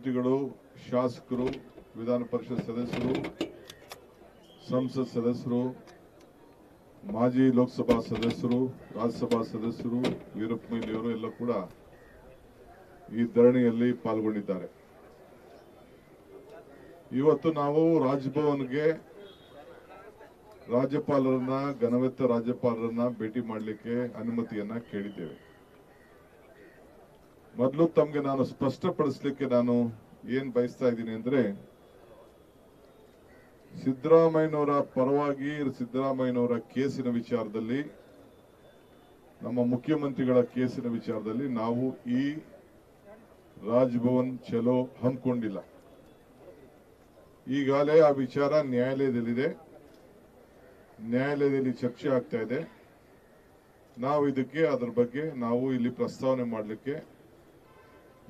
ಮಂತ್ರಿಗಳು ಶಾಸಕರು, ವಿಧಾನ ಪರಿಷತ್ ಸದಸ್ಯರು, ಸಂಸತ್ ಸದಸ್ಯರು, ಮಾಜಿ ಲೋಕಸಭಾ ಸದಸ್ಯರು, ರಾಜ್ಯಸಭಾ ಸದಸ್ಯರು, ವೀರಪ್ಪ ಮೊಯ್ಲಿಯವರು ಎಲ್ಲ ಕೂಡ ಈ ಧರಣಿಯಲ್ಲಿ ಪಾಲ್ಗೊಂಡಿದ್ದಾರೆ. ಇವತ್ತು ನಾವು ರಾಜ್ಭವನ್ಗೆ ರಾಜ್ಯಪಾಲರನ್ನ, ಘನವೆತ್ತ ರಾಜ್ಯಪಾಲರನ್ನ ಭೇಟಿ ಮಾಡಲಿಕ್ಕೆ ಅನುಮತಿಯನ್ನ ಕೇಳಿದ್ದೇವೆ. ಮೊದಲು ತಮ್ಗೆ ನಾನು ಸ್ಪಷ್ಟಪಡಿಸ್ಲಿಕ್ಕೆ ನಾನು ಏನ್ ಬಯಸ್ತಾ ಇದ್ದೀನಿ ಅಂದ್ರೆ, ಸಿದ್ದರಾಮಯ್ಯನವರ ಪರವಾಗಿ ಸಿದ್ದರಾಮಯ್ಯನವರ ಕೇಸಿನ ವಿಚಾರದಲ್ಲಿ, ನಮ್ಮ ಮುಖ್ಯಮಂತ್ರಿಗಳ ಕೇಸಿನ ವಿಚಾರದಲ್ಲಿ ನಾವು ಈ ರಾಜ್ಭವನ್ ಚಲೋ ಹಮ್ಮಿಕೊಂಡಿಲ್ಲ. ಈಗಾಗಲೇ ಆ ವಿಚಾರ ನ್ಯಾಯಾಲಯದಲ್ಲಿದೆ. ನ್ಯಾಯಾಲಯದಲ್ಲಿ ಚರ್ಚೆ ಆಗ್ತಾ ಇದೆ. ನಾವು ಇದಕ್ಕೆ, ಅದರ ಬಗ್ಗೆ ನಾವು ಇಲ್ಲಿ ಪ್ರಸ್ತಾವನೆ ಮಾಡಲಿಕ್ಕೆ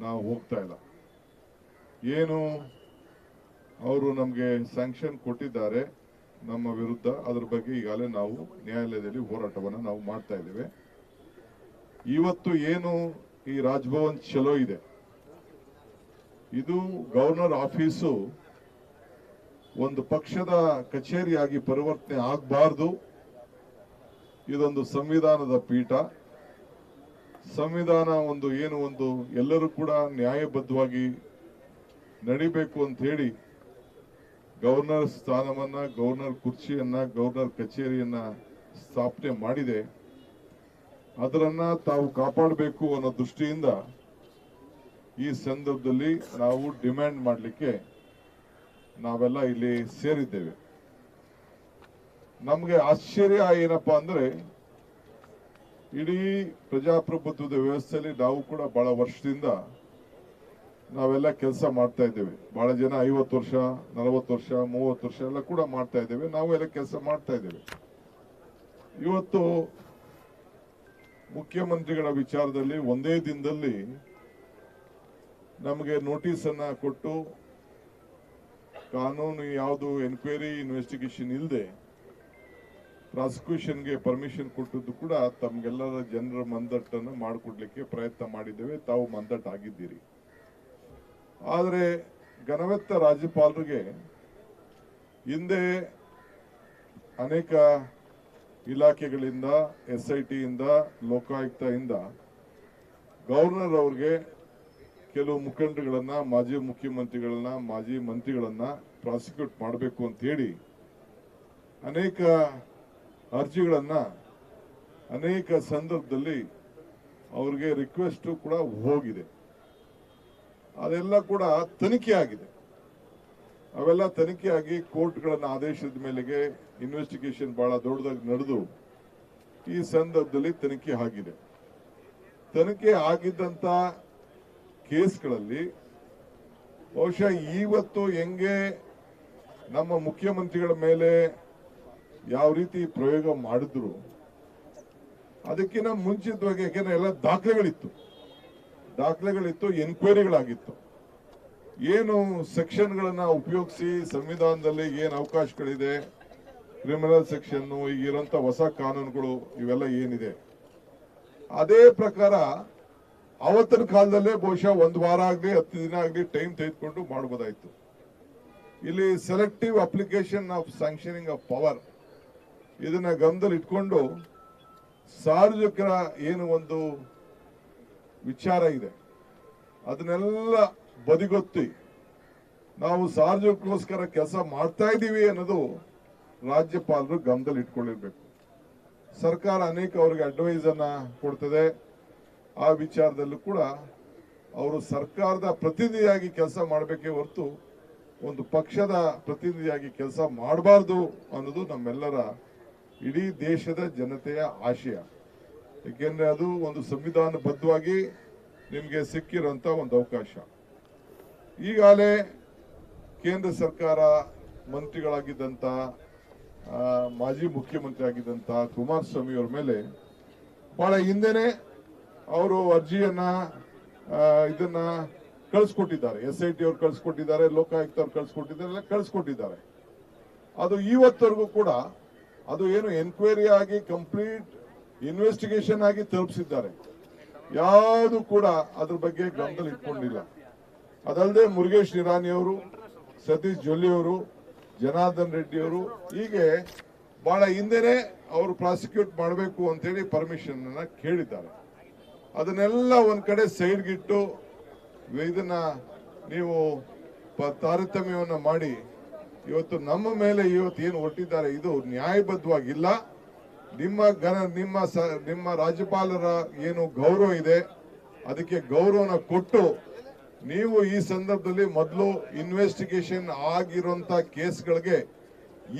ನಾವು ಹೋಗ್ತಾ ಇಲ್ಲ. ಏನು? ಅವರು ನಮಗೆ ಸ್ಯಾಂಕ್ಷನ್ ಕೊಟ್ಟಿದ್ದಾರೆ ನಮ್ಮ ವಿರುದ್ಧ. ಅದ್ರ ಬಗ್ಗೆ ಈಗಾಗಲೇ ನಾವು ನ್ಯಾಯಾಲಯದಲ್ಲಿ ಹೋರಾಟವನ್ನು ನಾವು ಮಾಡ್ತಾ ಇದ್ದೇವೆ. ಇವತ್ತು ಏನು ಈ ರಾಜ್ಭವನ್ ಚಲೋ ಇದೆ? ಇದು ಗವರ್ನರ್ ಆಫೀಸು ಒಂದು ಪಕ್ಷದ ಕಚೇರಿಯಾಗಿ ಪರಿವರ್ತನೆ ಆಗಬಾರ್ದು. ಇದೊಂದು ಸಂವಿಧಾನದ ಪೀಠ. ಸಂವಿಧಾನ ಒಂದು ಏನು ಒಂದು ಎಲ್ಲರೂ ಕೂಡ ನ್ಯಾಯಬದ್ಧವಾಗಿ ನಡಿಬೇಕು ಅಂತ ಹೇಳಿ ಗವರ್ನರ್ ಸ್ಥಾನವನ್ನ, ಗವರ್ನರ್ ಕುರ್ಚಿಯನ್ನ, ಗವರ್ನರ್ ಕಚೇರಿಯನ್ನ ಸ್ಥಾಪನೆ ಮಾಡಿದೆ. ಅದರನ್ನ ತಾವು ಕಾಪಾಡಬೇಕು ಅನ್ನೋ ದೃಷ್ಟಿಯಿಂದ ಈ ಸಂದರ್ಭದಲ್ಲಿ ನಾವು ಡಿಮ್ಯಾಂಡ್ ಮಾಡಲಿಕ್ಕೆ ನಾವೆಲ್ಲ ಇಲ್ಲಿ ಸೇರಿದ್ದೇವೆ. ನಮಗೆ ಆಶ್ಚರ್ಯ ಏನಪ್ಪಾ ಅಂದ್ರೆ ಇಡೀ ಪ್ರಜಾಪ್ರಭುತ್ವದ ವ್ಯವಸ್ಥೆಯಲ್ಲಿ ನಾವು ಕೂಡ ಬಹಳ ವರ್ಷದಿಂದ ನಾವೆಲ್ಲ ಕೆಲಸ ಮಾಡ್ತಾ ಇದ್ದೇವೆ. ಬಹಳ ಜನ ಐವತ್ತು ವರ್ಷ, ನಲವತ್ತು ವರ್ಷ, ಮೂವತ್ತು ವರ್ಷ ಎಲ್ಲ ಕೂಡ ಮಾಡ್ತಾ ಇದ್ದೇವೆ. ನಾವು ಎಲ್ಲ ಕೆಲಸ ಮಾಡ್ತಾ ಇದ್ದೇವೆ. ಇವತ್ತು ಮುಖ್ಯಮಂತ್ರಿಗಳ ವಿಚಾರದಲ್ಲಿ ಒಂದೇ ದಿನದಲ್ಲಿ ನಮಗೆ ನೋಟಿಸ್ ಅನ್ನ ಕೊಟ್ಟು ಕಾನೂನು ಯಾವುದು ಎನ್ಕ್ವೈರಿ ಇನ್ವೆಸ್ಟಿಗೇಷನ್ ಇಲ್ಲದೆ ಪ್ರಾಸಿಕ್ಯೂಷನ್ಗೆ ಪರ್ಮಿಷನ್ ಕೊಟ್ಟದ್ದು ಕೂಡ ತಮಗೆಲ್ಲರ ಜನರ ಮಂದಟ್ಟನ್ನು ಮಾಡಿಕೊಡ್ಲಿಕ್ಕೆ ಪ್ರಯತ್ನ ಮಾಡಿದ್ದೇವೆ. ತಾವು ಮಂದಟ್ ಆಗಿದ್ದೀರಿ. ಆದರೆ ಘನವೆತ್ತ ರಾಜ್ಯಪಾಲರಿಗೆ ಹಿಂದೆ ಅನೇಕ ಇಲಾಖೆಗಳಿಂದ ಎಸ್ ಐ ಟಿಯಿಂದ ಲೋಕಾಯುಕ್ತದಿಂದ ಗವರ್ನರ್ ಅವ್ರಿಗೆ ಕೆಲವು ಮುಖಂಡರುಗಳನ್ನು, ಮಾಜಿ ಮುಖ್ಯಮಂತ್ರಿಗಳನ್ನ, ಮಾಜಿ ಮಂತ್ರಿಗಳನ್ನು ಪ್ರಾಸಿಕ್ಯೂಟ್ ಮಾಡಬೇಕು ಅಂತ ಹೇಳಿ ಅನೇಕ ಅರ್ಜಿಗಳನ್ನ ಅನೇಕ ಸಂದರ್ಭದಲ್ಲಿ ಅವ್ರಿಗೆ ರಿಕ್ವೆಸ್ಟ್ ಕೂಡ ಹೋಗಿದೆ. ಅದೆಲ್ಲ ಕೂಡ ತನಿಖೆ ಆಗಿದೆ. ಅವೆಲ್ಲ ತನಿಖೆ ಆಗಿ ಕೋರ್ಟ್ಗಳನ್ನ ಆದೇಶದ ಮೇಲೆಗೆ ಇನ್ವೆಸ್ಟಿಗೇಷನ್ ಬಹಳ ದೊಡ್ಡದಾಗಿ ನಡೆದು ಈ ಸಂದರ್ಭದಲ್ಲಿ ತನಿಖೆ ಆಗಿದೆ. ತನಿಖೆ ಆಗಿದ್ದಂಥ ಕೇಸ್ಗಳಲ್ಲಿ ಬಹುಶಃ ಇವತ್ತು ಹೆಂಗೆ ನಮ್ಮ ಮುಖ್ಯಮಂತ್ರಿಗಳ ಮೇಲೆ ಯಾವ ರೀತಿ ಪ್ರಯೋಗ ಮಾಡಿದ್ರು, ಅದಕ್ಕಿಂತ ಮುಂಚಿತವಾಗಿ ಯಾಕೆಂದ್ರೆ ಎಲ್ಲ ದಾಖಲೆಗಳಿತ್ತು. ದಾಖಲೆಗಳಿತ್ತು ಎನ್ಕ್ವೈರಿಗಳಾಗಿತ್ತು ಏನು ಸೆಕ್ಷನ್ಗಳನ್ನ ಉಪಯೋಗಿಸಿ ಸಂವಿಧಾನದಲ್ಲಿ ಏನು ಅವಕಾಶಗಳಿದೆ ಕ್ರಿಮಿನಲ್ ಸೆಕ್ಷನ್ ಈಗಿರೋಂಥ ಹೊಸ ಕಾನೂನುಗಳು ಇವೆಲ್ಲ ಏನಿದೆ. ಅದೇ ಪ್ರಕಾರ ಅವತ್ತಿನ ಕಾಲದಲ್ಲೇ ಬಹುಶಃ ಒಂದು ವಾರ ಆಗಲಿ, ಹತ್ತು ದಿನ ಆಗಲಿ ಟೈಮ್ ತೆಗೆದುಕೊಂಡು ಮಾಡಬಹುದಾಯ್ತು ಇಲ್ಲಿ selective application of sanctioning of power ಇದನ್ನ ಗಮನದಲ್ಲಿ ಇಟ್ಕೊಂಡು ಸಾರ್ವಜನಿಕರ ಏನು ಒಂದು ವಿಚಾರ ಇದೆ, ಅದನ್ನೆಲ್ಲ ಬದಿಗೊತ್ತಿ ನಾವು ಸಾರ್ವಜನಿಕರಿಗೋಸ್ಕರ ಕೆಲಸ ಮಾಡ್ತಾ ಇದ್ದೀವಿ ಅನ್ನೋದು ರಾಜ್ಯಪಾಲರು ಗಮನದಲ್ಲಿ ಇಟ್ಕೊಂಡಿರ್ಬೇಕು. ಸರ್ಕಾರ ಅನೇಕ ಅವರಿಗೆ ಅಡ್ವೈಸ್ ಅನ್ನ ಕೊಡ್ತದೆ. ಆ ವಿಚಾರದಲ್ಲೂ ಕೂಡ ಅವರು ಸರ್ಕಾರದ ಪ್ರತಿನಿಧಿಯಾಗಿ ಕೆಲಸ ಮಾಡಬೇಕೇ ಹೊರತು ಒಂದು ಪಕ್ಷದ ಪ್ರತಿನಿಧಿಯಾಗಿ ಕೆಲಸ ಮಾಡಬಾರ್ದು ಅನ್ನೋದು ನಮ್ಮೆಲ್ಲರ ಇಡೀ ದೇಶದ ಜನತೆಯ ಆಶಯ. ಏಕೆಂದರೆ ಅದು ಒಂದು ಸಂವಿಧಾನಬದ್ಧವಾಗಿ ನಿಮಗೆ ಸಿಕ್ಕಿರುವಂತ ಒಂದು ಅವಕಾಶ. ಈಗಾಗಲೇ ಕೇಂದ್ರ ಸರ್ಕಾರ ಮಂತ್ರಿಗಳಾಗಿದ್ದಂಥ ಮಾಜಿ ಮುಖ್ಯಮಂತ್ರಿ ಆಗಿದ್ದಂತ ಕುಮಾರಸ್ವಾಮಿ ಅವ್ರ ಮೇಲೆ ಬಹಳ ಹಿಂದೆನೆ ಅವರು ಅರ್ಜಿಯನ್ನ ಇದನ್ನು ಇದನ್ನ ಕಳಿಸ್ಕೊಟ್ಟಿದ್ದಾರೆ. ಎಸ್ ಐ ಟಿ ಅವ್ರು ಕಳಿಸ್ಕೊಟ್ಟಿದ್ದಾರೆ, ಲೋಕಾಯುಕ್ತ ಅವ್ರು ಕಳಿಸ್ಕೊಟ್ಟಿದ್ದಾರೆ, ಎಲ್ಲ ಕಳಿಸ್ಕೊಟ್ಟಿದ್ದಾರೆ. ಅದು ಇವತ್ತವರೆಗೂ ಕೂಡ ಅದು ಏನು ಎನ್ಕ್ವೈರಿ ಆಗಿ ಕಂಪ್ಲೀಟ್ ಇನ್ವೆಸ್ಟಿಗೇಷನ್ ಆಗಿ ತಲುಪಿಸಿದ್ದಾರೆ. ಯಾವುದು ಕೂಡ ಅದ್ರ ಬಗ್ಗೆ ಗಮನದಲ್ಲಿ ಇಟ್ಕೊಂಡಿಲ್ಲ. ಅದಲ್ಲದೆ ಮುರುಗೇಶ್ ನಿರಾಣಿ ಅವರು, ಸತೀಶ್ ಜೊಲ್ಲಿ ಅವರು, ಜನಾರ್ದನ್ ರೆಡ್ಡಿ ಅವರು ಹೀಗೆ ಬಹಳ ಹಿಂದೆನೆ ಅವರು ಪ್ರಾಸಿಕ್ಯೂಟ್ ಮಾಡಬೇಕು ಅಂತೇಳಿ ಪರ್ಮಿಷನ್ ಅನ್ನ ಕೇಳಿದ್ದಾರೆ. ಅದನ್ನೆಲ್ಲ ಒಂದ್ ಕಡೆ ಸೈಡ್ಗಿಟ್ಟು ಇದನ್ನ ನೀವು ತಾರತಮ್ಯವನ್ನ ಮಾಡಿ ಇವತ್ತು ನಮ್ಮ ಮೇಲೆ ಇವತ್ತು ಏನು ಹೊರಟಿದ್ದಾರೆ, ಇದು ನ್ಯಾಯಬದ್ಧವಾಗಿಲ್ಲ. ನಿಮ್ಮ ಗಣ ನಿಮ್ಮ ಸ- ನಿಮ್ಮ ರಾಜ್ಯಪಾಲರ ಏನು ಗೌರವ ಇದೆ, ಅದಕ್ಕೆ ಗೌರವನ ಕೊಟ್ಟು ನೀವು ಈ ಸಂದರ್ಭದಲ್ಲಿ ಮೊದಲು ಇನ್ವೆಸ್ಟಿಗೇಷನ್ ಆಗಿರುವಂತ ಕೇಸ್ಗಳಿಗೆ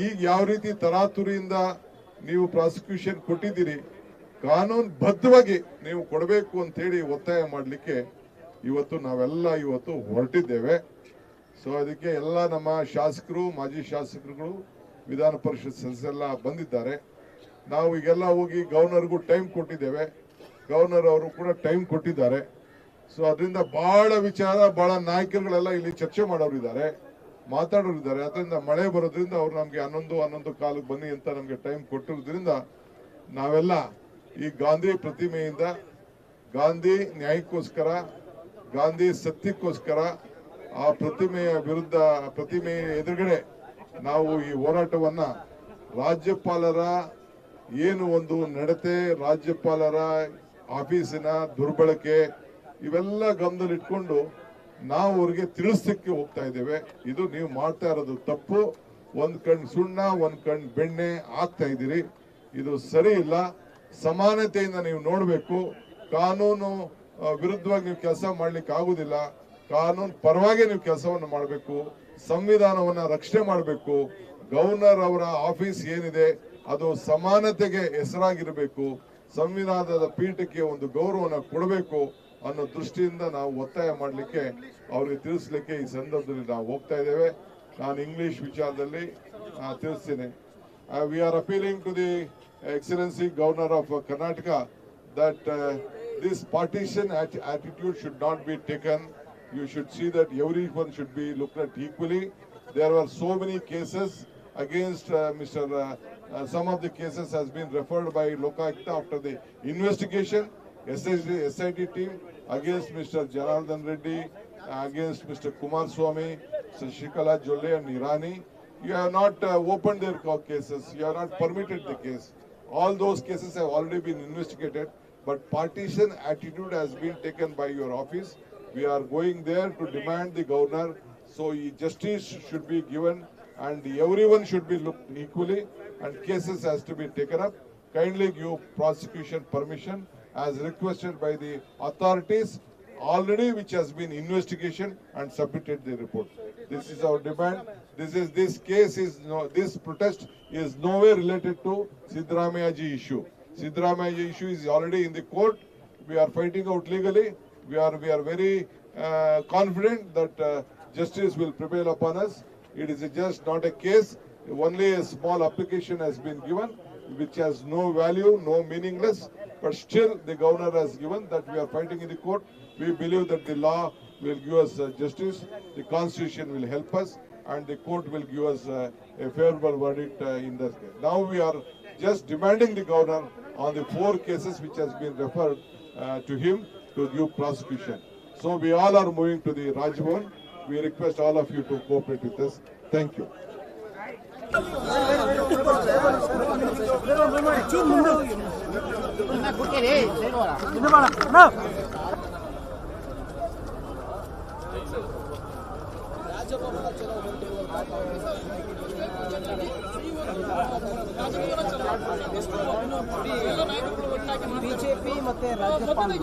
ಈಗ ಯಾವ ರೀತಿ ತರಾತುರಿಯಿಂದ ನೀವು ಪ್ರಾಸಿಕ್ಯೂಷನ್ ಕೊಟ್ಟಿದ್ದೀರಿ, ಕಾನೂನು ಬದ್ಧವಾಗಿ ನೀವು ಕೊಡಬೇಕು ಅಂತೇಳಿ ಒತ್ತಾಯ ಮಾಡಲಿಕ್ಕೆ ಇವತ್ತು ನಾವೆಲ್ಲ ಇವತ್ತು ಹೊರಟಿದ್ದೇವೆ. ಸೊ ಅದಕ್ಕೆ ಎಲ್ಲ ನಮ್ಮ ಶಾಸಕರು, ಮಾಜಿ ಶಾಸಕರುಗಳು, ವಿಧಾನ ಪರಿಷತ್ ಸದಸ್ಯರೆಲ್ಲ ಬಂದಿದ್ದಾರೆ. ನಾವು ಈಗೆಲ್ಲ ಹೋಗಿ ಗವರ್ನರ್ಗೂ ಟೈಮ್ ಕೊಟ್ಟಿದ್ದೇವೆ. ಗವರ್ನರ್ ಅವರು ಕೂಡ ಟೈಮ್ ಕೊಟ್ಟಿದ್ದಾರೆ. ಸೊ ಅದರಿಂದ ಬಹಳ ವಿಚಾರ ಬಹಳ ನಾಯಕರುಗಳೆಲ್ಲ ಇಲ್ಲಿ ಚರ್ಚೆ ಮಾಡೋರು ಇದ್ದಾರೆ, ಮಾತಾಡೋರು ಇದ್ದಾರೆ. ಅದರಿಂದ ಮಳೆ ಬರೋದ್ರಿಂದ ಅವ್ರು ನಮಗೆ ಹನ್ನೊಂದು ಹನ್ನೊಂದು ಕಾಲಕ್ಕೆ ಬನ್ನಿ ಅಂತ ನಮಗೆ ಟೈಮ್ ಕೊಟ್ಟಿರೋದ್ರಿಂದ ನಾವೆಲ್ಲ ಈ ಗಾಂಧಿ ಪ್ರತಿಮೆಯಿಂದ, ಗಾಂಧಿ ನ್ಯಾಯಕ್ಕೋಸ್ಕರ, ಗಾಂಧಿ ಸತ್ಯಕ್ಕೋಸ್ಕರ ಆ ಪ್ರತಿಮೆಯ ವಿರುದ್ಧ ಪ್ರತಿಮೆಯ ಎದುರುಗಡೆ ನಾವು ಈ ಹೋರಾಟವನ್ನ ರಾಜ್ಯಪಾಲರ ಏನು ಒಂದು ನಡತೆ, ರಾಜ್ಯಪಾಲರ ಆಫೀಸಿನ ದುರ್ಬಳಕೆ ಇವೆಲ್ಲ ಗಮನದಲ್ಲಿಟ್ಕೊಂಡು ನಾವು ಅವ್ರಿಗೆ ತಿಳಿಸಲಿಕ್ಕೆ ಹೋಗ್ತಾ ಇದ್ದೇವೆ. ಇದು ನೀವು ಮಾಡ್ತಾ ಇರೋದು ತಪ್ಪು. ಒಂದ್ ಕಣ್ ಸುಣ್ಣ, ಒಂದ್ ಕಣ್ ಬೆಣ್ಣೆ ಆಗ್ತಾ ಇದ್ದೀರಿ. ಇದು ಸರಿ ಇಲ್ಲ. ಸಮಾನತೆಯಿಂದ ನೀವು ನೋಡಬೇಕು. ಕಾನೂನು ವಿರುದ್ಧವಾಗಿ ನೀವು ಕೆಲಸ ಮಾಡ್ಲಿಕ್ಕೆ ಆಗುದಿಲ್ಲ. ಕಾನೂನು ಪರವಾಗಿ ನೀವು ಕೆಲಸವನ್ನು ಮಾಡಬೇಕು, ಸಂವಿಧಾನವನ್ನ ರಕ್ಷಣೆ ಮಾಡಬೇಕು, ಗವರ್ನರ್ ಅವರ ಆಫೀಸ್ ಏನಿದೆ ಅದು ಸಮಾನತೆಗೆ ಹೆಸರಾಗಿರಬೇಕು, ಸಂವಿಧಾನದ ಪೀಠಕ್ಕೆ ಒಂದು ಗೌರವನ ಕೊಡಬೇಕು ಅನ್ನೋ ದೃಷ್ಟಿಯಿಂದ ನಾವು ಒತ್ತಾಯ ಮಾಡಲಿಕ್ಕೆ, ಅವ್ರಿಗೆ ತಿಳಿಸ್ಲಿಕ್ಕೆ ಈ ಸಂದರ್ಭದಲ್ಲಿ ನಾವು ಹೋಗ್ತಾ ಇದ್ದೇವೆ ನಾನು ಇಂಗ್ಲಿಷ್ ವಿಚಾರದಲ್ಲಿ ತಿಳಿಸ್ತೀನಿ we are appealing to the excellency governor of Karnataka that this partition attitude should not be taken. You should see that everyone should be looked at equally. There were so many cases against uh, Mr. Uh, uh, some of the cases has been referred by Lokayukta after the investigation. SIT, SIT team against Mr. Janardhan Reddy, against Mr. Kumar Swamy, Shashikala Jolle and Irani. You have not uh, opened their cases. You have not permitted the case. All those cases have already been investigated, but partition attitude has been taken by your office. We are going there to demand the governor, so justice should be given and everyone should be looked equally and cases has to be taken up. Kindly give prosecution permission as requested by the authorities already which has been investigation and submitted the report. This is our demand. This is, this case is, no, this protest is nowhere related to Sidramaya ji issue. Sidramaya ji issue is already in the court. We are fighting out legally. We are, we are very uh, confident that uh, justice will prevail upon us. It is just not a case. Only a small application has been given, which has no value, no meaningless. But still, the governor has given that we are fighting in the court. We believe that the law will give us uh, justice, the constitution will help us, and the court will give us uh, a favorable verdict in this case. Now we are just demanding the governor on the four cases which has been referred to him to give prosecution. So we all are moving to the Rajbhavan. We request all of you to cooperate with us. Thank you. BJP ಮತ್ತೆ ರಾಜ್ಯಪಾಲರು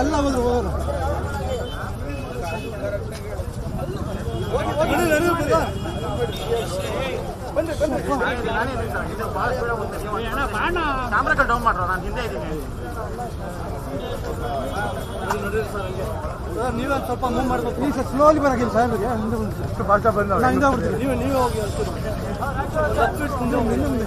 ಎಲ್ಲ ಬಂದ್ರು ಹೋಗೋರು ನೀವೇ ಸ್ವಲ್ಪ move ಮಾಡ್ಬೇಕು ನೀವು slowly ಬರಕಿಲ್ಲ ಸಾಹೇಬ್ರಿಗೆ ಹಿಂದೆ ಬಂದು ಭಾಷ ಬಂದ ಹಿಂದೆ ಬರ್ತೀನಿ ನೀವು ನೀವೇ ಹೋಗಿ ಹಿಂದೆ ಮುಂದೆ,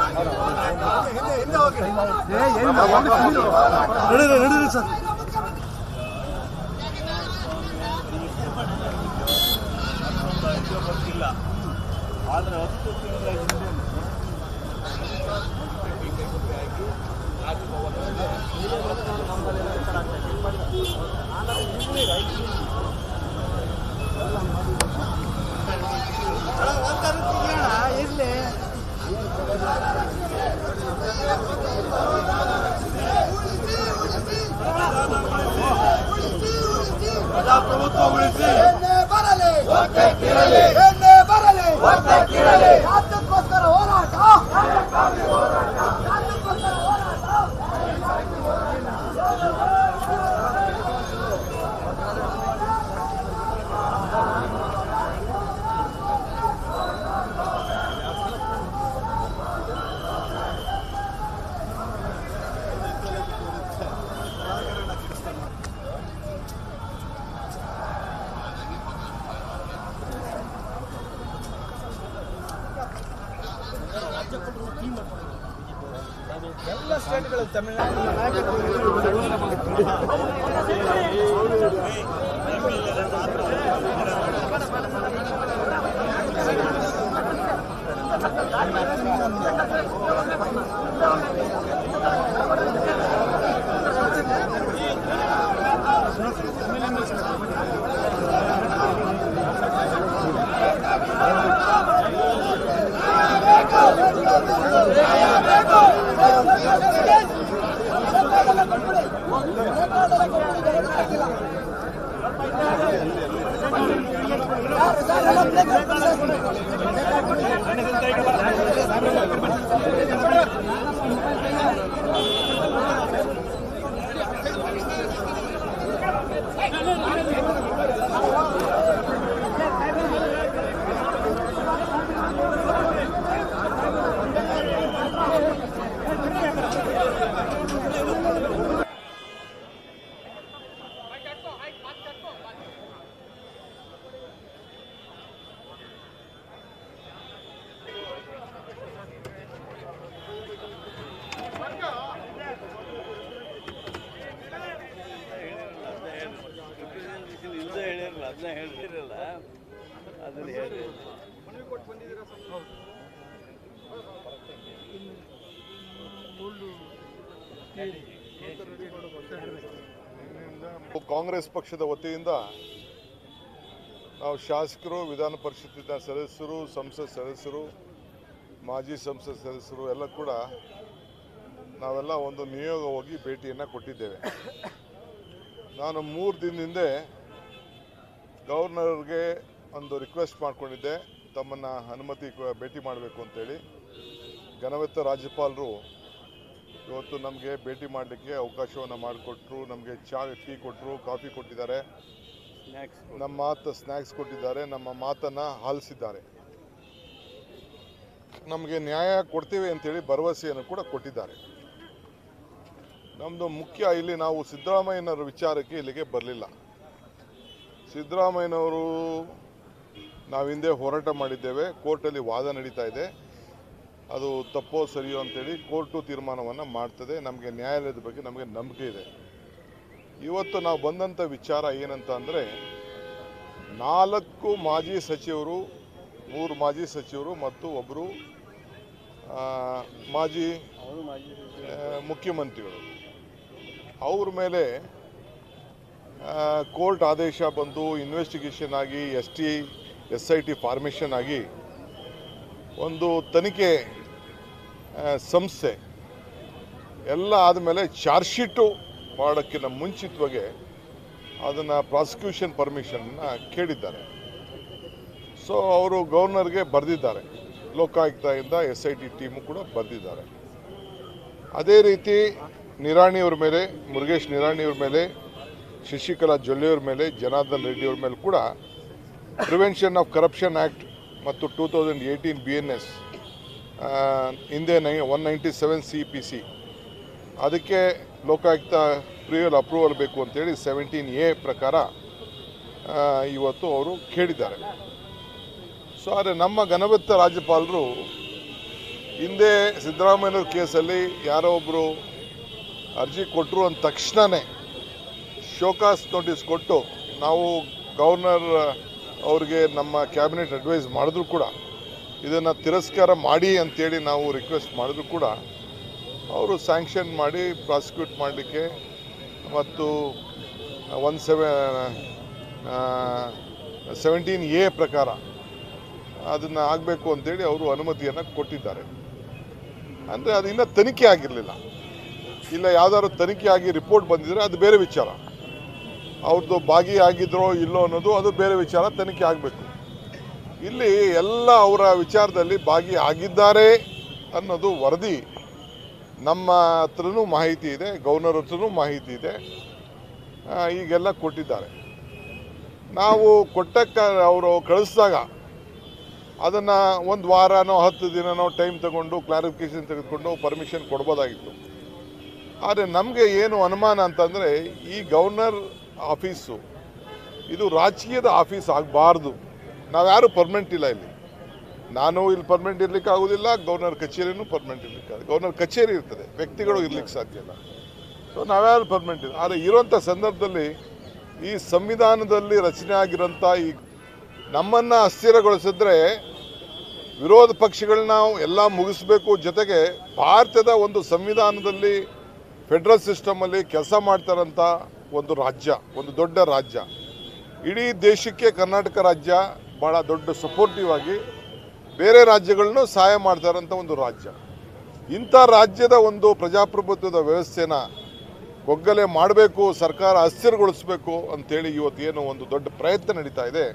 ಮುಂದೆ. ಇನ್ನು ಸರ್ ಆದ್ರೆ ಹತ್ತು ಬೇಗ, ಎಲ್ಲ la culpa. ಅದನ್ನ ಹೇಳ್ತಿರಲ್ಲ ಅದನ್ನ ಹೇಳಿ. ಕಾಂಗ್ರೆಸ್ ಪಕ್ಷದ ವತಿಯಿಂದ ನಾವು ಶಾಸಕರು, ವಿಧಾನ ಪರಿಷತ್ತಿನ ಸದಸ್ಯರು, ಸಂಸತ್ ಸದಸ್ಯರು, ಮಾಜಿ ಸಂಸತ್ ಸದಸ್ಯರು ಎಲ್ಲ ಕೂಡ ನಾವೆಲ್ಲ ಒಂದು ನಿಯೋಗ ಹೋಗಿ ಭೇಟಿಯನ್ನು ಕೊಟ್ಟಿದ್ದೇವೆ. ನಾನು ಮೂರು ದಿನದಿಂದ ಗವರ್ನರ್ಗೆ ಒಂದು ರಿಕ್ವೆಸ್ಟ್ ಮಾಡಿಕೊಂಡಿದ್ದೆ. ತಮ್ಮನ್ನು ಅನುಮತಿ ಭೇಟಿ ಮಾಡಬೇಕು ಅಂತೇಳಿ. ಘನವೆತ್ತ ರಾಜ್ಯಪಾಲರು ಇವತ್ತು ನಮಗೆ ಭೇಟಿ ಮಾಡಲಿಕ್ಕೆ ಅವಕಾಶವನ್ನು ಮಾಡಿಕೊಟ್ರು. ನಮಗೆ ಚಾ ಟೀ ಕೊಟ್ಟರು ಕಾಫಿ ಕೊಟ್ಟಿದ್ದಾರೆ. ನಮ್ಮ ಮಾತು ಸ್ನ್ಯಾಕ್ಸ್ ಕೊಟ್ಟಿದ್ದಾರೆ. ನಮ್ಮ ಮಾತನ್ನು ಆಲಿಸಿದ್ದಾರೆ. ನಮಗೆ ನ್ಯಾಯ ಕೊಡ್ತೀವಿ ಅಂತೇಳಿ ಭರವಸೆಯನ್ನು ಕೂಡ ಕೊಟ್ಟಿದ್ದಾರೆ. ನಮ್ಮದು ಮುಖ್ಯ ಇಲ್ಲಿ ನಾವು ಸಿದ್ದರಾಮಯ್ಯನವರ ವಿಚಾರಕ್ಕೆ ಇಲ್ಲಿಗೆ ಬರಲಿಲ್ಲ. ಸಿದ್ದರಾಮಯ್ಯನವರು ನಾವು ಹಿಂದೆ ಹೋರಾಟ ಮಾಡಿದ್ದೇವೆ. ಕೋರ್ಟಲ್ಲಿ ವಾದ ನಡೀತಾ ಇದೆ. ಅದು ತಪ್ಪೋ ಸರಿಯೋ ಅಂತೇಳಿ ಕೋರ್ಟು ತೀರ್ಮಾನವನ್ನು ಮಾಡ್ತದೆ. ನಮಗೆ ನ್ಯಾಯಾಲಯದ ಬಗ್ಗೆ ನಮಗೆ ನಂಬಿಕೆ ಇದೆ. ಇವತ್ತು ನಾವು ಬಂದಂಥ ವಿಚಾರ ಏನಂತ ಅಂದರೆ, ನಾಲ್ಕು ಮಾಜಿ ಸಚಿವರು, ಮೂರು ಮಾಜಿ ಸಚಿವರು ಮತ್ತು ಒಬ್ಬರು ಮಾಜಿ ಮುಖ್ಯಮಂತ್ರಿಗಳು. ಅವ್ರ ಮೇಲೆ ಕೋರ್ಟ್ ಆದೇಶ ಬಂದು ಇನ್ವೆಸ್ಟಿಗೇಷನ್ ಆಗಿ S T S I T formation ಆಗಿ ಒಂದು ತನಿಖೆ ಸಂಸ್ಥೆ ಎಲ್ಲ ಆದಮೇಲೆ ಚಾರ್ಜ್ ಶೀಟು ಮಾಡೋಕ್ಕಿಂತ ಮುಂಚಿತವಾಗಿ ಅದನ್ನು ಪ್ರಾಸಿಕ್ಯೂಷನ್ ಪರ್ಮಿಷನ್ನ ಕೇಳಿದ್ದಾರೆ. ಸೊ ಅವರು ಗವರ್ನರ್ಗೆ ಬರೆದಿದ್ದಾರೆ. ಲೋಕಾಯುಕ್ತದಿಂದ ಎಸ್ ಐ ಟಿ ಟೀಮು ಕೂಡ ಬರೆದಿದ್ದಾರೆ. ಅದೇ ರೀತಿ ನಿರಾಣಿಯವ್ರ ಮೇಲೆ, ಮುರುಗೇಶ್ ನಿರಾಣಿಯವ್ರ ಮೇಲೆ ಶಶಿಕಲಾ ಜೊಲ್ಲೆಯವ್ರ ಮೇಲೆ, ಜನಾರ್ದನ್ ರೆಡ್ಡಿಯವ್ರ ಮೇಲೆ ಕೂಡ ಪ್ರಿವೆನ್ಷನ್ ಆಫ್ ಕರಪ್ಷನ್ ಆ್ಯಕ್ಟ್ ಮತ್ತು two thousand eighteen B N S ಹಿಂದೆ ನೈ one ninety seven C P C ಅದಕ್ಕೆ ಲೋಕಾಯುಕ್ತ ಪ್ರಿಯಲ್ ಅಪ್ರೂವಲ್ ಬೇಕು ಅಂತೇಳಿ ಸೆವೆಂಟೀನ್ ಎ ಪ್ರಕಾರ ಇವತ್ತು ಅವರು ಕೇಳಿದ್ದಾರೆ. ಸೊ ಆದರೆ ನಮ್ಮ ಘನವತ್ತ ರಾಜ್ಯಪಾಲರು, ಹಿಂದೆ ಸಿದ್ದರಾಮಯ್ಯನವ್ರ ಕೇಸಲ್ಲಿ ಯಾರೋ ಒಬ್ಬರು ಅರ್ಜಿ ಕೊಟ್ಟರು ಅಂದ ತಕ್ಷಣವೇ ಶೋಕಾಸ್ ನೋಟಿಸ್ ಕೊಟ್ಟು ನಾವು ಗವರ್ನರ್ ಅವ್ರಿಗೆ ನಮ್ಮ ಕ್ಯಾಬಿನೆಟ್ ಅಡ್ವೈಸ್ ಮಾಡಿದ್ರು ಕೂಡ ಇದನ್ನು ತಿರಸ್ಕಾರ ಮಾಡಿ ಅಂತೇಳಿ ನಾವು ರಿಕ್ವೆಸ್ಟ್ ಮಾಡಿದ್ರು ಕೂಡ ಅವರು ಸ್ಯಾಂಕ್ಷನ್ ಮಾಡಿ ಪ್ರಾಸಿಕ್ಯೂಟ್ ಮಾಡಲಿಕ್ಕೆ ಮತ್ತು ಒನ್ ಸೆವೆ ಸೆವೆಂಟೀನ್ ಎ ಪ್ರಕಾರ ಅದನ್ನು ಆಗಬೇಕು ಅಂತೇಳಿ ಅವರು ಅನುಮತಿಯನ್ನು ಕೊಟ್ಟಿದ್ದಾರೆ. ಅಂದರೆ ಅದು ಇನ್ನೂ ತನಿಖೆ ಆಗಿರಲಿಲ್ಲ. ಇಲ್ಲ ಯಾವುದಾದ್ರು ತನಿಖೆ ಆಗಿ ರಿಪೋರ್ಟ್ ಬಂದಿದ್ದರೆ ಅದು ಬೇರೆ ವಿಚಾರ. ಅವ್ರದ್ದು ಭಾಗಿಯಾಗಿದ್ರೋ ಇಲ್ಲೋ ಅನ್ನೋದು ಅದು ಬೇರೆ ವಿಚಾರ, ತನಿಖೆ ಆಗಬೇಕು. ಇಲ್ಲಿ ಎಲ್ಲ ಅವರ ವಿಚಾರದಲ್ಲಿ ಭಾಗಿಯಾಗಿದ್ದಾರೆ ಅನ್ನೋದು ವರದಿ. ನಮ್ಮ ಹತ್ರನೂ ಮಾಹಿತಿ ಇದೆ, ಗೌರ್ನರ್ ಹತ್ರನೂ ಮಾಹಿತಿ ಇದೆ. ಈಗೆಲ್ಲ ಕೊಟ್ಟಿದ್ದಾರೆ. ನಾವು ಕೊಟ್ಟಕ್ಕ ಅವರು ಕಳಿಸಿದಾಗ ಅದನ್ನು ಒಂದು ವಾರನೋ, ಹತ್ತು ದಿನನೋ ಟೈಮ್ ತಗೊಂಡು ಕ್ಲಾರಿಫಿಕೇಶನ್ ತೆಗೆದುಕೊಂಡು ಪರ್ಮಿಷನ್ ಕೊಡ್ಬೋದಾಗಿತ್ತು. ಆದರೆ ನಮಗೆ ಏನು ಅನುಮಾನ ಅಂತಂದರೆ ಈ ಗವರ್ನರ್ ಆಫೀಸು. ಇದು ರಾಜಕೀಯದ ಆಫೀಸ್ ಆಗಬಾರ್ದು. ನಾವ್ಯಾರು ಪರ್ಮನೆಂಟ್ ಇಲ್ಲ ಇಲ್ಲಿ. ನಾನು ಇಲ್ಲಿ ಪರ್ಮನೆಂಟ್ ಇರಲಿಕ್ಕೆ ಆಗೋದಿಲ್ಲ ಗವರ್ನರ್ ಕಚೇರಿನೂ ಪರ್ಮನೆಂಟ್ ಇರಲಿಕ್ಕೆ ಗೌರ್ನರ್ ಗವರ್ನರ್ ಕಚೇರಿ ಇರ್ತದೆ ವ್ಯಕ್ತಿಗಳು ಇರ್ಲಿಕ್ಕೆ ಸಾಧ್ಯ ಇಲ್ಲ. ಸೊ ನಾವ್ಯಾರು ಪರ್ಮನೆಂಟ್ ಇಲ್ಲ. ಆದರೆ ಇರುವಂಥ ಸಂದರ್ಭದಲ್ಲಿ ಈ ಸಂವಿಧಾನದಲ್ಲಿ ರಚನೆ ಆಗಿರೋಂಥ ಈ ನಮ್ಮನ್ನು ಅಸ್ಥಿರಗೊಳಿಸಿದ್ರೆ ವಿರೋಧ ಪಕ್ಷಗಳನ್ನ ಎಲ್ಲ ಮುಗಿಸ್ಬೇಕು. ಜೊತೆಗೆ ಭಾರತದ ಒಂದು ಸಂವಿಧಾನದಲ್ಲಿ ಫೆಡರಲ್ ಸಿಸ್ಟಮಲ್ಲಿ ಕೆಲಸ ಮಾಡ್ತಾರಂಥ ಒಂದು ರಾಜ್ಯ, ಒಂದು ದೊಡ್ಡ ರಾಜ್ಯ. ಇಡೀ ದೇಶಕ್ಕೆ ಕರ್ನಾಟಕ ರಾಜ್ಯ ಭಾಳ ದೊಡ್ಡ ಸಪೋರ್ಟಿವ್ ಆಗಿ ಬೇರೆ ರಾಜ್ಯಗಳನ್ನು ಸಹಾಯ ಮಾಡ್ತಾರಂಥ ಒಂದು ರಾಜ್ಯ. ಇಂಥ ರಾಜ್ಯದ ಒಂದು ಪ್ರಜಾಪ್ರಭುತ್ವದ ವ್ಯವಸ್ಥೆನ ಒಗ್ಗಲೆ ಮಾಡಬೇಕು, ಸರ್ಕಾರ ಅಸ್ಥಿರಗೊಳಿಸಬೇಕು ಅಂತೇಳಿ ಇವತ್ತೇನು ಒಂದು ದೊಡ್ಡ ಪ್ರಯತ್ನ ನಡೀತಾ ಇದೆ.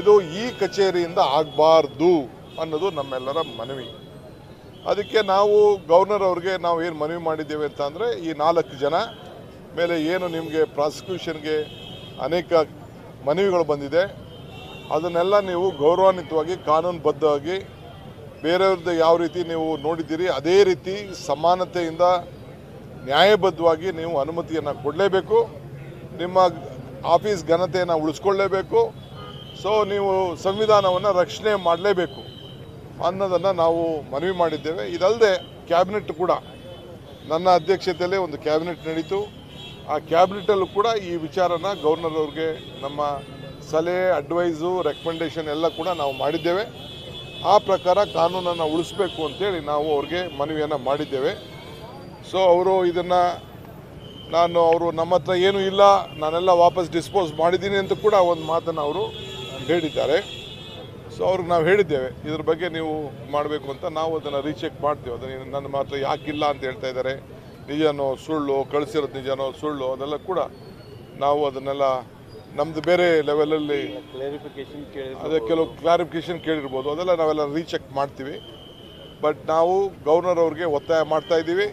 ಇದು ಈ ಕಚೇರಿಯಿಂದ ಆಗಬಾರ್ದು ಅನ್ನೋದು ನಮ್ಮೆಲ್ಲರ ಮನವಿ. ಅದಕ್ಕೆ ನಾವು ಗವರ್ನರ್ ಅವ್ರಿಗೆ ನಾವು ಏನು ಮನವಿ ಮಾಡಿದ್ದೇವೆ ಅಂತ ಅಂದರೆ ಈ ನಾಲ್ಕು ಜನ ಮೇಲೆ ಏನು ನಿಮಗೆ ಪ್ರಾಸಿಕ್ಯೂಷನ್ಗೆ ಅನೇಕ ಮನವಿಗಳು ಬಂದಿದೆ. ಅದನ್ನೆಲ್ಲ ನೀವು ಗೌರವಾನ್ವಿತವಾಗಿ, ಕಾನೂನುಬದ್ಧವಾಗಿ ಬೇರೆಯವ್ರದ್ದು ಯಾವ ರೀತಿ ನೀವು ನೋಡಿದ್ದೀರಿ, ಅದೇ ರೀತಿ ಸಮಾನತೆಯಿಂದ ನ್ಯಾಯಬದ್ಧವಾಗಿ ನೀವು ಅನುಮತಿಯನ್ನು ಕೊಡಲೇಬೇಕು. ನಿಮ್ಮ ಆಫೀಸ್ ಘನತೆಯನ್ನು ಉಳಿಸ್ಕೊಳ್ಳೇಬೇಕು. ಸೊ, ನೀವು ಸಂವಿಧಾನವನ್ನು ರಕ್ಷಣೆ ಮಾಡಲೇಬೇಕು ಅನ್ನೋದನ್ನು ನಾವು ಮನವಿ ಮಾಡಿದ್ದೇವೆ. ಇದಲ್ಲದೆ ಕ್ಯಾಬಿನೆಟ್ ಕೂಡ ನನ್ನ ಅಧ್ಯಕ್ಷತೆಯಲ್ಲೇ ಒಂದು ಕ್ಯಾಬಿನೆಟ್ ನಡೀತು. ಆ ಕ್ಯಾಬಿನೆಟಲ್ಲೂ ಕೂಡ ಈ ವಿಚಾರನ ಗವರ್ನರ್ ಅವ್ರಿಗೆ ನಮ್ಮ ಸಲಹೆ, ಅಡ್ವೈಸು ರೆಕಮೆಂಡೇಶನ್ ಎಲ್ಲ ಕೂಡ ನಾವು ಮಾಡಿದ್ದೇವೆ. ಆ ಪ್ರಕಾರ ಕಾನೂನನ್ನು ಉಳಿಸ್ಬೇಕು ಅಂತೇಳಿ ನಾವು ಅವ್ರಿಗೆ ಮನವಿಯನ್ನು ಮಾಡಿದ್ದೇವೆ. ಸೊ ಅವರು ಇದನ್ನು ನಾನು ಅವರು ನಮ್ಮ ಹತ್ರ ಏನೂ ಇಲ್ಲ, ನಾನೆಲ್ಲ ವಾಪಸ್ ಡಿಸ್ಪೋಸ್ ಮಾಡಿದ್ದೀನಿ ಅಂತ ಕೂಡ ಒಂದು ಮಾತನ್ನು ಅವರು ಹೇಳಿದ್ದಾರೆ. ಸೊ ಅವ್ರಿಗೆ ನಾವು ಹೇಳಿದ್ದೇವೆ, ಇದ್ರ ಬಗ್ಗೆ ನೀವು ಮಾಡಬೇಕು ಅಂತ ನಾವು ಅದನ್ನು ರೀಚೆಕ್ ಮಾಡ್ತೀವಿ. ಅದನ್ನು ನನ್ನ ಮಾತ್ರ ಯಾಕಿಲ್ಲ ಅಂತ ಹೇಳ್ತಾ ಇದ್ದಾರೆ. ನಿಜನೋ ಸುಳ್ಳು ಕಳಿಸಿರೋದು ನಿಜನೋ ಸುಳ್ಳು ಅದೆಲ್ಲ ಕೂಡ ನಾವು ಅದನ್ನೆಲ್ಲ ನಮ್ದು ಬೇರೆ ಲೆವೆಲಲ್ಲಿ ಅದೇ ಕೆಲವು ಕ್ಲಾರಿಫಿಕೇಶನ್ ಕೇಳಿರ್ಬೋದು. ಅದೆಲ್ಲ ನಾವೆಲ್ಲ ರೀಚೆಕ್ ಮಾಡ್ತೀವಿ. ಬಟ್ ನಾವು ಗವರ್ನರ್ ಅವ್ರಿಗೆ ಒತ್ತಾಯ ಮಾಡ್ತಾ ಇದ್ದೀವಿ.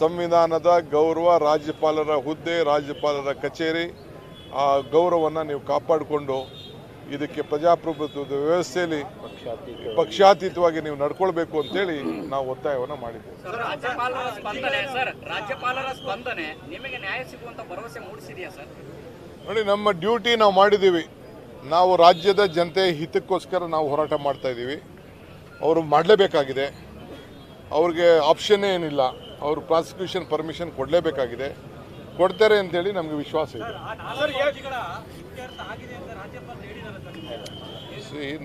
ಸಂವಿಧಾನದ ಗೌರವ ರಾಜ್ಯಪಾಲರ ಹುದ್ದೆ ರಾಜ್ಯಪಾಲರ ಕಚೇರಿ ಆ ಗೌರವವನ್ನು ನೀವು ಕಾಪಾಡಿಕೊಂಡು ಇದಕ್ಕೆ ಪ್ರಜಾಪ್ರಭುತ್ವದ ವ್ಯವಸ್ಥೆಯಲ್ಲಿ ಪಕ್ಷಾತೀತವಾಗಿ. ನೀವು ನಡ್ಕೊಳ್ಬೇಕು ಅಂತೇಳಿ ನಾವು ಒತ್ತಾಯವನ್ನು ಮಾಡಿದ್ದೇವೆ. ಸರ್ ರಾಜ್ಯಪಾಲರ ಸ್ಪಂದನೆ ಸರ್ ರಾಜ್ಯಪಾಲರ ಸ್ಪಂದನೆ ನಿಮಗೆ ನ್ಯಾಯ ಸಿಗುವಂತ ಭರವಸೆ ಮೂಡಿಸಿದೆಯಾ ಸರ್? ನೋಡಿ ನಮ್ಮ ಡ್ಯೂಟಿ ನಾವು ಮಾಡಿದ್ದೀವಿ. ನಾವು ರಾಜ್ಯದ ಜನತೆ ಹಿತಕ್ಕೋಸ್ಕರ ನಾವು ಹೋರಾಟ ಮಾಡ್ತಾ ಇದ್ದೀವಿ. ಅವರು ಮಾಡಲೇಬೇಕಾಗಿದೆ. ಅವ್ರಿಗೆ ಆಪ್ಷನ್ನೇ ಏನಿಲ್ಲ. ಅವರು ಪ್ರಾಸಿಕ್ಯೂಷನ್ ಪರ್ಮಿಷನ್ ಕೊಡಲೇಬೇಕಾಗಿದೆ. ಕೊಡ್ತಾರೆ ಅಂತೇಳಿ ನಮಗೆ ವಿಶ್ವಾಸ ಇದೆ.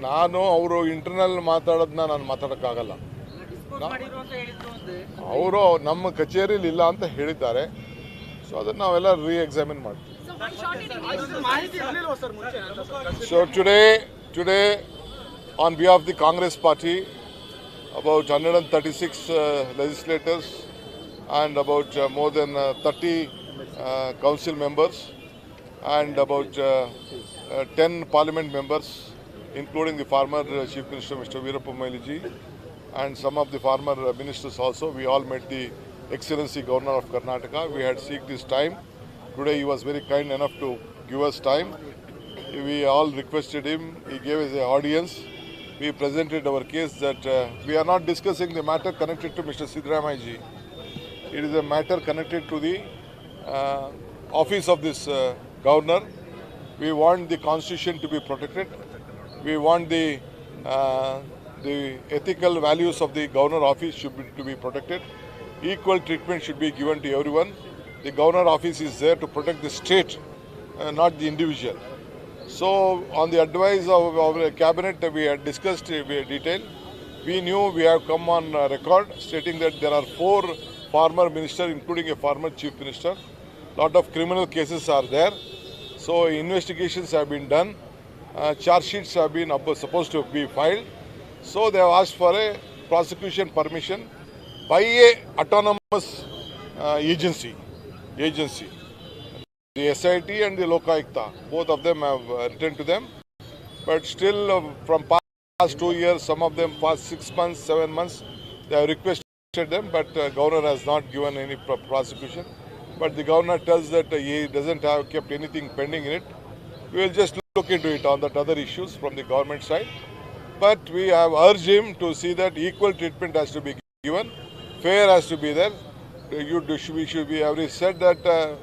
ನಾನು ಅವರು ಇಂಟರ್ನಲ್ ಮಾತಾಡೋದನ್ನ ನಾನು ಮಾತಾಡೋಕ್ಕಾಗಲ್ಲ. ಅವರು ನಮ್ಮ ಕಚೇರಿಲಿ ಇಲ್ಲ ಅಂತ ಹೇಳಿದ್ದಾರೆ. ಸೊ ಅದನ್ನು ನಾವೆಲ್ಲ ರೀ ಎಕ್ಸಾಮಿನ್ ಮಾಡ್ತೀವಿ so today today on of the Congress Party, about 136 uh, legislators and about uh, more than uh, 30 uh, council members and about uh, uh, 10 parliament members, including the former uh, Chief Minister Mr. Veerappa Moiliji and some of the former uh, ministers also. We all met the Excellency Governor of Karnataka. We had seeked his time. Today he was very kind enough to give us time. We all requested him. He gave us an audience. We presented our case that uh, we are not discussing the matter connected to Mr. Sidramaiji. It is a matter connected to the uh, office of this uh, governor. We want the constitution to be protected. We want the uh, the ethical values of the governor office should be to be protected. Equal treatment should be given to everyone. The governor office is there to protect the state, uh, not the individual. So, on the advice of our cabinet, uh, we had discussed uh, in detail. We knew we have come on uh, record stating that there are four former ministers, including a former chief minister. Lot of criminal cases are there. So, investigations have been done. Uh, charge sheets have been supposed to be filed. So, they have asked for a prosecution permission by a autonomous uh, agency. Agency. The SIT and the Lokayukta, both of them have uh, written to them. But still, uh, from past two years, some of them past six months, seven months, they have requested them, but uh, governor has not given any pro- prosecution. But the governor tells that uh, he doesn't have kept anything pending in it. We will just look into it on that other issues from the government side. But we have urged him to see that equal treatment has to be given, fair has to be there. Uh, You should- we should be have said that uh,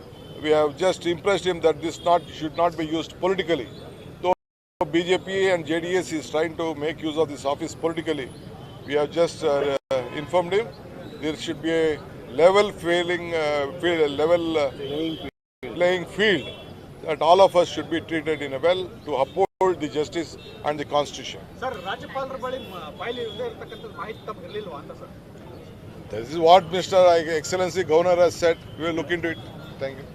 we have just impressed him that this not should not be used politically. Though BJP and JDS is trying to make use of this office politically, we have just uh, informed him there should be a level failing, uh, field, level uh, playing field that all of us should be treated in a well to uphold the justice and the constitution. Sir ರಾಜ್ಯಪಾಲರ ಬಳಿ file ಇಲ್ಲದೆ ಇರ್ತಕ್ಕಂಥ ಮಾಹಿತಿ ತಮ್ಗೆ ಇರಲಿಲ್ವಾ ಅಂತ sir This is what Mr. Excellency Governor has said. We will look into it. Thank you.